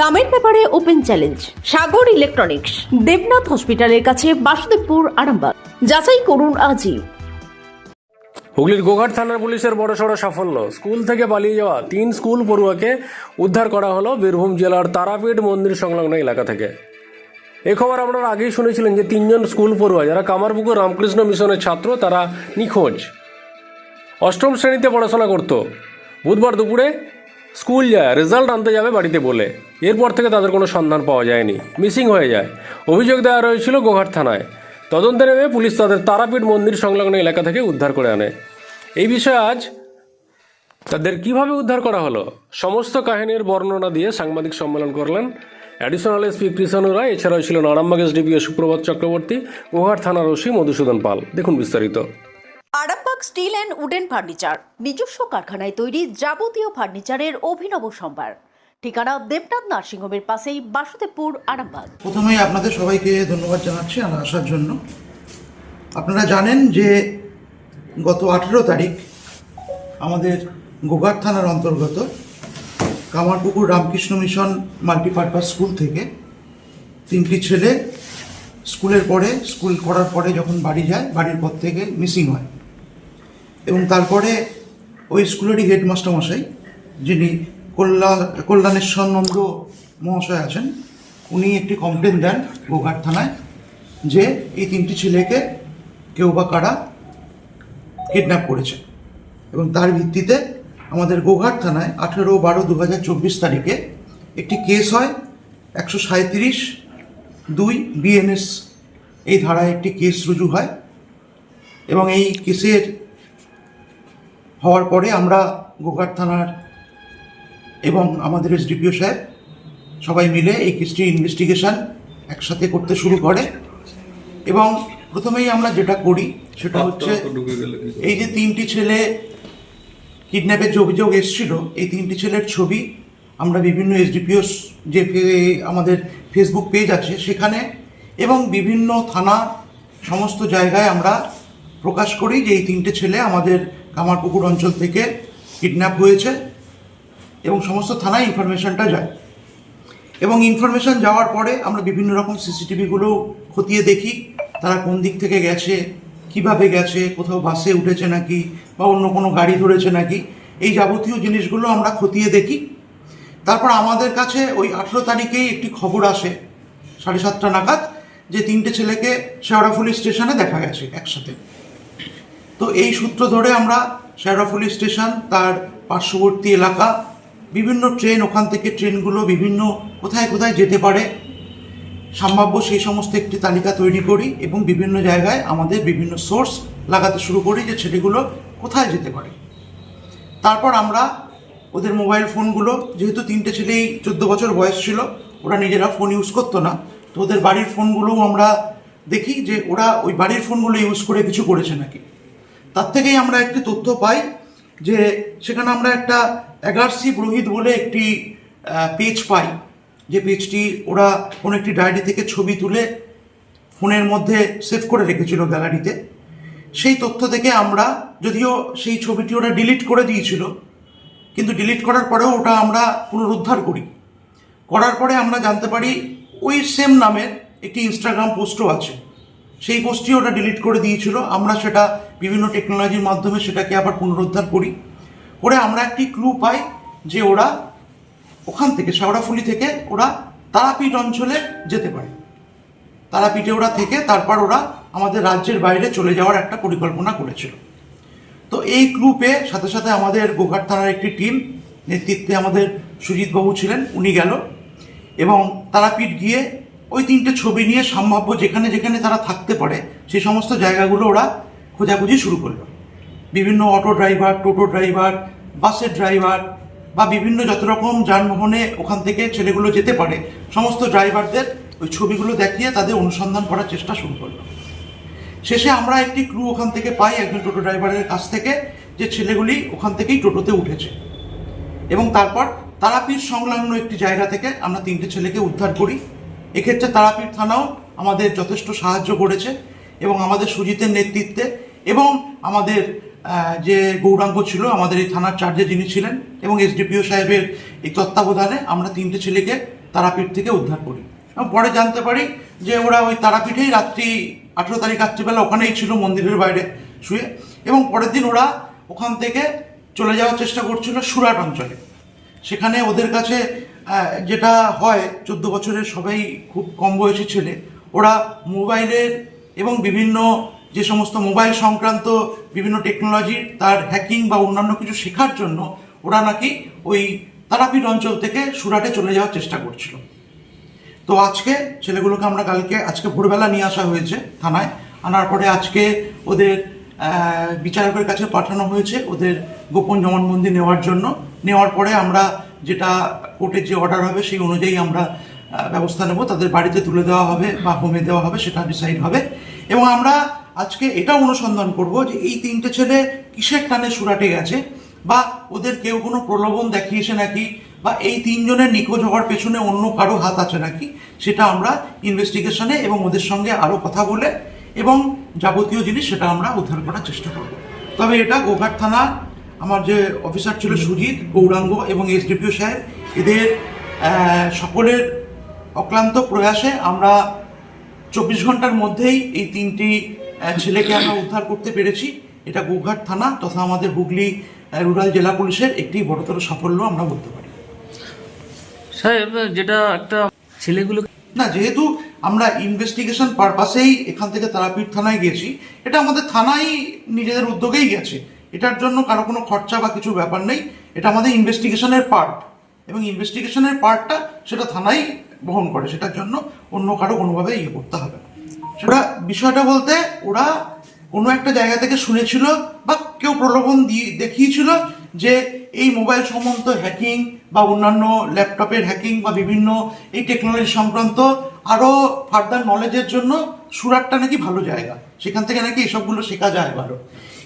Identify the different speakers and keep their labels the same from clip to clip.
Speaker 1: দামের ব্যাপারে open challenge, Sagar electronics, Debnath হসপিটালের কাছে বাসুদেবপুর, আরামবাগ। যাচাই করুন আজই।
Speaker 2: হুগলির গোঘাট থানার পুলিশের বড়সড় সাফল্য। স্কুল থেকে পালিয়ে যাওয়া তিন স্কুল পড়ুয়াকে উদ্ধার করা হলো বীরভূম জেলার তারাপীঠ মন্দির সংলগ্ন এলাকা থেকে। এ খবর আপনারা আগেই শুনেছিলেন যে তিনজন স্কুল পড়ুয়া, যারা কামারপুকুর রামকৃষ্ণ মিশনের ছাত্র, তারা নিখোঁজ। অষ্টম শ্রেণীতে পড়াশোনা করত। বুধবার দুপুরে স্কুল যায় রেজাল্ট আনতে যাবে বাড়িতে বলে। এরপর থেকে তাদের কোনো সন্ধান পাওয়া যায়নি। মিসিং হয়ে যায়। অভিযোগ দেওয়া রয়েছিল গোঘাট থানায়। তদন্তে নেমে পুলিশ তাদের তারাপীঠ মন্দির সংলগ্ন এলাকা থেকে উদ্ধার করে আনে। এই বিষয়ে আজ তাদের কীভাবে উদ্ধার করা হলো? সমস্ত কাহিনীর বর্ণনা দিয়ে সাংবাদিক সম্মেলন করলেন অ্যাডিশনাল এসপি কৃষাণু রায়, এছাড়াও ছিলেন আরামবাগ এসডিপিও সুপ্রভাত চক্রবর্তী, গোঘাট থানার ওসি মধুসূদন পাল। দেখুন বিস্তারিত।
Speaker 1: স্টিল অ্যান্ড উডেন ফার্নিচার, নিজস্ব কারখানায় তৈরি যাবতীয় ফার্নিচারের অভিনব সম্ভার। ঠিকানা দেবনাথ নার্সিংহোমের পাশেই বাসুদেবপুর, আরামবাগ।
Speaker 3: প্রথমেই আপনাদের সবাইকে ধন্যবাদ জানাচ্ছি আসার জন্য। আপনারা জানেন যে গত আঠেরো তারিখ আমাদের গোঘাট থানার অন্তর্গত Kamarpukur Ramakrishna Mission multipurpose school থেকে তিনটি ছেলে স্কুলের পরে, স্কুল করার পরে যখন বাড়ি যায়, বাড়ির পর থেকে মিসিং হয়। এবং তারপরে ওই স্কুলেরই হেডমাস্টার মশাই, যিনি কল্যাণ কল্যাণেশ্বর নন্দ মহাশয় আছেন, উনি একটি কমপ্লেন দেন গোঘাট থানায় যে এই তিনটি ছেলেকে কেউ বা কারা কিডন্যাপ করেছে। এবং তার ভিত্তিতে আমাদের গোঘাট থানায় আঠেরো বারো দু হাজার চব্বিশ তারিখে একটি কেস হয় একশো সাঁত্রিশ দুই বিএনএস এই ধারায় একটি কেস রুজু হয় এবং এই কেসের হওয়ার পরে আমরা গোঘাট থানার এবং আমাদের এসডিপিও সাহেব সবাই মিলে এই কেসটির ইনভেস্টিগেশন একসাথে করতে শুরু করে। এবং প্রথমেই আমরা যেটা করি সেটা হচ্ছে এই যে তিনটি ছেলে কিডন্যাপের যে অভিযোগ এসেছিল এই তিনটি ছেলের ছবি আমরা বিভিন্ন এসডিপিও যে আমাদের ফেসবুক পেজ আছে সেখানে এবং বিভিন্ন থানা সমস্ত জায়গায় আমরা প্রকাশ করি যে এই তিনটে ছেলে আমাদের কামারপুকুর অঞ্চল থেকে কিডন্যাপ হয়েছে এবং সমস্ত থানায় ইনফরমেশনটা যায়। এবং ইনফরমেশন যাওয়ার পরে আমরা বিভিন্ন রকম সিসিটিভিগুলো খতিয়ে দেখি, তারা কোন দিক থেকে গেছে, কীভাবে গেছে, কোথাও বাসে উঠেছে নাকি বা অন্য কোনো গাড়ি ধরেছে নাকি, এই যাবতীয় জিনিসগুলো আমরা খতিয়ে দেখি। তারপর আমাদের কাছে ওই আঠেরো তারিখেই একটি খবর আসে, সাড়ে সাতটা নাগাদ, যে তিনটে ছেলেকে শেওড়াফুলি স্টেশনে দেখা গেছে একসাথে। তো এই সূত্র ধরে আমরা শেরাফুলি স্টেশন, তার পার্শ্ববর্তী এলাকা, বিভিন্ন ট্রেন, ওখান থেকে ট্রেনগুলো বিভিন্ন কোথায় কোথায় যেতে পারে, সম্ভাব্য সেই সমস্ত একটি তালিকা তৈরি করি এবং বিভিন্ন জায়গায় আমাদের বিভিন্ন সোর্স লাগাতে শুরু করি যে ছেলেগুলো কোথায় যেতে পারে। তারপর আমরা ওদের মোবাইল ফোনগুলো, যেহেতু তিনটে ছেলেই চোদ্দ বছর বয়স ছিল, ওরা নিজেরা ফোন ইউজ করতো না, তো ওদের বাড়ির ফোনগুলোও আমরা দেখি যে ওরা ওই বাড়ির ফোনগুলো ইউজ করে কিছু করেছে নাকি। তার থেকেই আমরা একটি তথ্য পাই যে সেখানে আমরা একটা এগারসি পুরোহিত বলে একটি পেজ পাই। যে পেজটি ওরা কোনো একটি ডায়েরি থেকে ছবি তুলে ফোনের মধ্যে সেভ করে রেখেছিল গ্যালারিতে সেই তথ্য থেকে আমরা, যদিও সেই ছবিটি ওরা ডিলিট করে দিয়েছিল, কিন্তু ডিলিট করার পরেও ওটা আমরা পুনরুদ্ধার করি। করার পরে আমরা জানতে পারি ওই সেম নামের একটি ইনস্টাগ্রাম পোস্টও আছে। সেই পোস্টটি ওটা ডিলিট করে দিয়েছিল, আমরা সেটা বিভিন্ন টেকনোলজির মাধ্যমে সেটাকে আবার পুনরুদ্ধার করি। করে আমরা একটি ক্লু পাই যে ওরা ওখান থেকে শেওড়াফুলি থেকে ওরা তারাপীঠ অঞ্চলে যেতে পারে। তারাপীঠে ওরা থেকে তারপর ওরা আমাদের রাজ্যের বাইরে চলে যাওয়ার একটা পরিকল্পনা করেছিল। তো এই ক্লু পেয়ে সাথে সাথে আমাদের গোঘাট থানার একটি টিম নেতৃত্বে আমাদের সুজিতবাবু ছিলেন, উনি গেল এবং তারাপীঠ গিয়ে ওই তিনটে ছবি নিয়ে সম্ভাব্য যেখানে যেখানে তারা থাকতে পারে সেই সমস্ত জায়গাগুলো ওরা খোঁজাখুঁজি শুরু করল। বিভিন্ন অটো ড্রাইভার, টোটো ড্রাইভার, বাসের ড্রাইভার বা বিভিন্ন যত রকম যানবাহনে ওখান থেকে ছেলেগুলো যেতে পারে, সমস্ত ড্রাইভারদের ওই ছবিগুলো দেখিয়ে তাদের অনুসন্ধান করার চেষ্টা শুরু করল। শেষে আমরা একটি ক্লু ওখান থেকে পাই একজন টোটো ড্রাইভারের কাছ থেকে যে ছেলেগুলি ওখান থেকেই টোটোতে উঠেছে। এবং তারপর তারাপীঠ সংলগ্ন একটি জায়গা থেকে আমরা তিনটে ছেলেকে উদ্ধার করি। এক্ষেত্রে তারাপীঠ থানাও আমাদের যথেষ্ট সাহায্য করেছে এবং আমাদের সুজিতের নেতৃত্বে এবং আমাদের যে গৌরাঙ্গ ছিল, আমাদের এই থানার চার্জে যিনি ছিলেন এবং এসডিপিও সাহেবের এই তত্ত্বাবধানে আমরা তিনটে ছেলেকে তারাপীঠ থেকে উদ্ধার করি। এবং পরে জানতে পারি যে ওরা ওই তারাপীঠেই রাত্রি আঠেরো তারিখ রাত্রিবেলা ওখানেই ছিল মন্দিরের বাইরে শুয়ে এবং পরের দিন ওরা ওখান থেকে চলে যাওয়ার চেষ্টা করছিল সুরাট অঞ্চলে। সেখানে ওদের কাছে যেটা হয়, চোদ্দ বছরের সবাই খুব কম বয়সী ছেলে, ওরা মোবাইলের এবং বিভিন্ন যে সমস্ত মোবাইল সংক্রান্ত বিভিন্ন টেকনোলজির তার হ্যাকিং বা অন্যান্য কিছু শেখার জন্য ওরা নাকি ওই তারাপীঠ অঞ্চল থেকে সুরাটে চলে যাওয়ার চেষ্টা করছিল। তো আজকে ছেলেগুলোকে আমরা কালকে, আজকে ভোরবেলা নিয়ে আসা হয়েছে থানায়। আনার পরে আজকে ওদের বিচারকের কাছে পাঠানো হয়েছে ওদের গোপন জবানবন্দি নেওয়ার জন্য। নেওয়ার পরে আমরা যেটা কোর্টের যে অর্ডার হবে সেই অনুযায়ী আমরা ব্যবস্থা নেব। তাদের বাড়িতে তুলে দেওয়া হবে বা হোমে দেওয়া হবে, সেটা ডিসাইড হবে। এবং আমরা আজকে এটা অনুসন্ধান করব যে এই তিনটে ছেলে কিসের টানে সুরাটে গেছে? বা ওদের কেউ কোনো প্রলোভন দেখিয়েছে নাকি? বা এই তিনজনের নিখোঁজ হওয়ার পেছনে অন্য কারও হাত আছে নাকি? সেটা আমরা ইনভেস্টিগেশনে এবং ওদের সঙ্গে আরও কথা বলে এবং যাবতীয় জিনিস সেটা আমরা উদ্ধার করার চেষ্টা করব। তবে এটা গোঘাট থানা, আমার যে অফিসার ছিল সুজিত গৌরাঙ্গ এবং এসডিপিও সাহেব, এদের সকলের অক্লান্ত প্রয়াসে আমরা চব্বিশ ঘণ্টার মধ্যেই এই তিনটি ছেলেকে আমরা উদ্ধার করতে পেরেছি। এটা গোঘাট থানা তথা আমাদের হুগলি রুরাল জেলা পুলিশের একটি বড়তর সাফল্য আমরা বলতে পারি।
Speaker 4: সাহেব যেটা একটা ছেলেগুলো
Speaker 3: না যেহেতু আমরা ইনভেস্টিগেশন পারপাসেই এখান থেকে তারাপীঠ থানায় গেছি এটা আমাদের থানাই নিজেদের উদ্যোগেই গেছে। এটার জন্য কারও কোনো খরচা বা কিছু ব্যাপার নেই। এটা আমাদের ইনভেস্টিগেশনের পার্ট এবং ইনভেস্টিগেশনের পার্টটা সেটা থানাই বহন করে। সেটার জন্য অন্য কারও কোনোভাবে ইয়ে করতে হবে সেটা বিষয়টা বলতে ওরা কোনো একটা জায়গা থেকে শুনেছিল বা কেউ প্রলোভন দিয়ে দেখিয়েছিল যে এই মোবাইল সম্বন্ধ হ্যাকিং বা অন্যান্য ল্যাপটপের হ্যাকিং বা বিভিন্ন এই টেকনোলজি সংক্রান্ত আরও ফার্দার নলেজের জন্য সুরাটটা নাকি ভালো জায়গা। সেখান থেকে নাকি এসবগুলো শেখা যায় ভালো।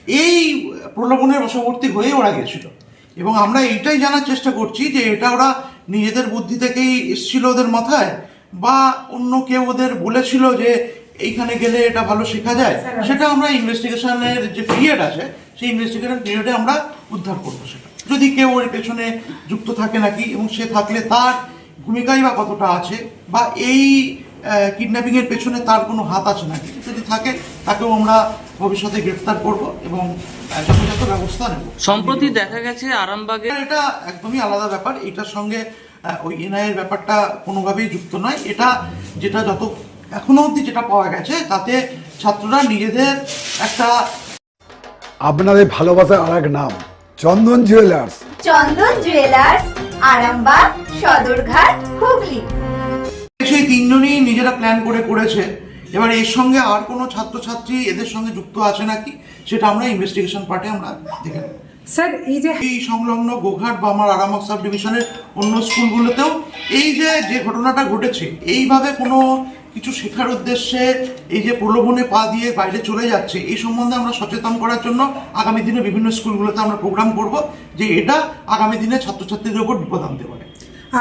Speaker 3: এই প্রলোভনের বশবর্তী হয়ে ওরা গেছিল। এবং আমরা এইটাই জানার চেষ্টা করছি যে এটা ওরা নিজেদের বুদ্ধি থেকেই এসেছিল ওদের মাথায় বা অন্য কেউ ওদের বলেছিল যে এইখানে গেলে এটা ভালো শেখা যায়? সেটা আমরা ইনভেস্টিগেশনের যে পিরিয়ড আছে সেই ইনভেস্টিগেশন পিরিয়ডে আমরা উদ্ধার করব সেটা। যদি কেউ ওর পেছনে যুক্ত থাকে নাকি এবং সে থাকলে তার ভূমিকাই বা কতটা আছে বা এই কিডন্যাপিং এর পেছনে তার কোনো হাত আছে নাকি যদি থাকে তাকেও আমরা ভবিষ্যতে গ্রেফতার করব এবং যথাযথ ব্যবস্থা নেব।
Speaker 4: সম্প্রতি দেখা গেছে আরামবাগে
Speaker 3: এটা একদমই আলাদা ব্যাপার। এটার সঙ্গে ওই এনআইয়ের ব্যাপারটা কোনোভাবেই যুক্ত নয়। এটা যেটা যত এখনও অবধি যেটা পাওয়া গেছে তাতে ছাত্ররা নিজেদের একটা
Speaker 5: আপনাদের ভালোবাসার আর এক নাম চন্দন জুয়েলার্স
Speaker 6: চন্দন জুয়েলার্স আরামবাগ সদরঘাট হুগলি।
Speaker 3: সেই তিনজনই নিজেরা প্ল্যান করে করেছে। এবার এর সঙ্গে আর কোনো ছাত্রছাত্রী এদের সঙ্গে যুক্ত আছে নাকি সেটা আমরা ইনভেস্টিগেশন পার্টে আমরা দেখে নেব।
Speaker 7: স্যার এই যে
Speaker 3: এই সংলগ্ন গোঘাট বা আমার আরামবাগ সাব ডিভিশনের অন্য স্কুলগুলোতেও এই যে যে ঘটনাটা ঘটেছে এইভাবে কোনো কিছু শেখার উদ্দেশ্যে এই যে প্রলোভনে পা দিয়ে বাইরে চলে যাচ্ছে এই সম্বন্ধে আমরা সচেতন করার জন্য আগামী দিনে বিভিন্ন স্কুলগুলোতে আমরা প্রোগ্রাম করব যে এটা আগামী দিনে ছাত্রছাত্রীদের উপর বিপদ আনতে পারে।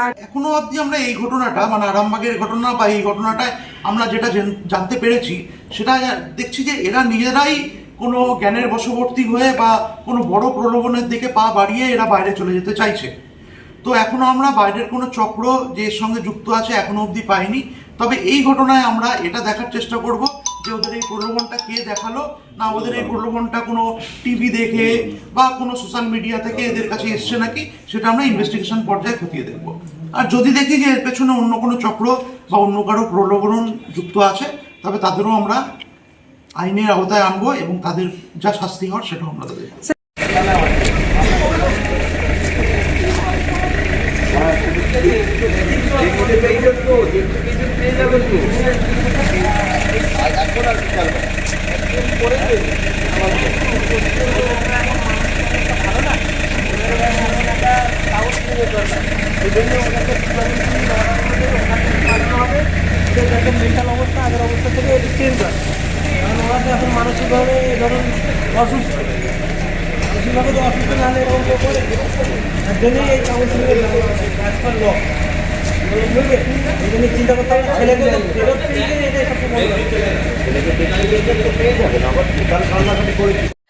Speaker 7: আর
Speaker 3: এখনও অবধি আমরা এই ঘটনাটা মানে আরামবাগের ঘটনা বা এই ঘটনাটায় আমরা যেটা জানতে পেরেছি সেটা দেখছি যে এরা নিজেরাই কোনো জ্ঞানের বশবর্তী হয়ে বা কোনো বড় প্রলোভনের দিকে পা বাড়িয়ে এরা বাইরে চলে যেতে চাইছে। তো এখনও আমরা বাইরের কোনো চক্র যে এর সঙ্গে যুক্ত আছে এখনও অবধি পাইনি। তবে এই ঘটনায় আমরা এটা দেখার চেষ্টা করব যে ওদের এই প্রলোভনটা কে দেখাল, না ওদের এই প্রলোভনটা কোনো টিভি দেখে বা কোনো সোশ্যাল মিডিয়া থেকে এদের কাছে এসছে নাকি, সেটা আমরা ইনভেস্টিগেশন পর্যায়ে খতিয়ে দেখব। আর যদি দেখি যে এর পেছনে অন্য কোনো চক্র বা অন্য কারও প্রলোভন যুক্ত আছে, তবে তাদেরও আমরা আইনের আওতায় আনব এবং তাদের যা শাস্তি হওয়ার সেটাও আমরা দেবো।
Speaker 7: মেন্টাল মানসিকভাবে ধরুন অসুস্থ। মানসিকভাবে তো অসুস্থ না হলে এরকম কেউ করে। তার জন্যই এই কাউন্সিলিংয়ের অ্যাজ ল চিন্তা করতে হবে।